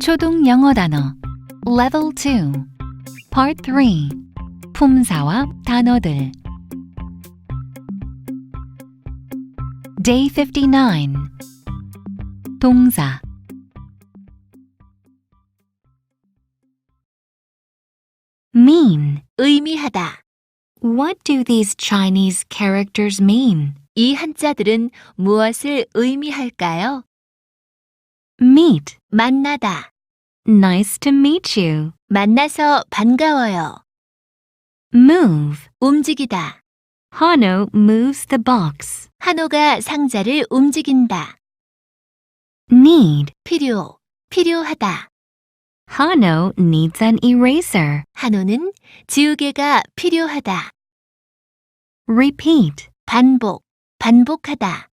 초등 영어 단어 Level 2 Part 3 품사와 단어들 Day 59 동사 mean 의미하다 What do these Chinese characters mean? 이 한자들은 무엇을 의미할까요? Meet 만나다 Nice to meet you. 만나서 반가워요. move 움직이다. Hano moves the box. 한호가 상자를 움직인다. need 필요 필요하다. Hano needs an eraser. 한호는 지우개가 필요하다. repeat 반복 반복하다.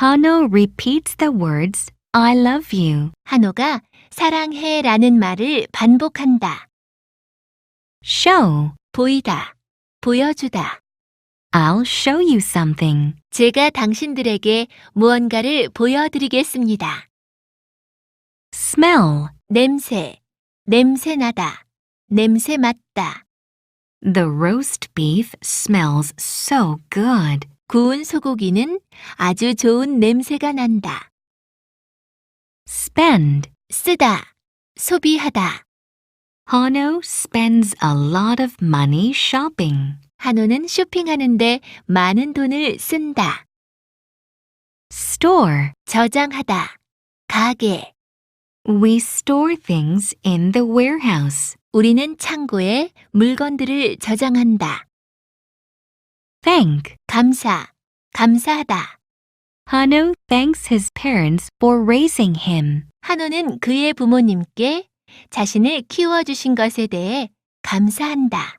Hano repeats the words I love you. 한호가 사랑해 라는 말을 반복한다. show 보이다 보여주다. I'll show you something. 제가 당신들에게 무언가를 보여드리겠습니다. smell 냄새 냄새 나다 냄새 맡다. The roast beef smells so good. 구운 소고기는 아주 좋은 냄새가 난다. Spend 쓰다 소비하다. Hano spends a lot of money shopping. 한호는 쇼핑하는데 많은 돈을 쓴다. store 저장하다 가게 We store things in the warehouse. 우리는 창고에 물건들을 저장한다. thank 감사 감사하다. Hano thanks his parents for raising him. 한호는 그의 부모님께 자신을 키워주신 것에 대해 감사한다.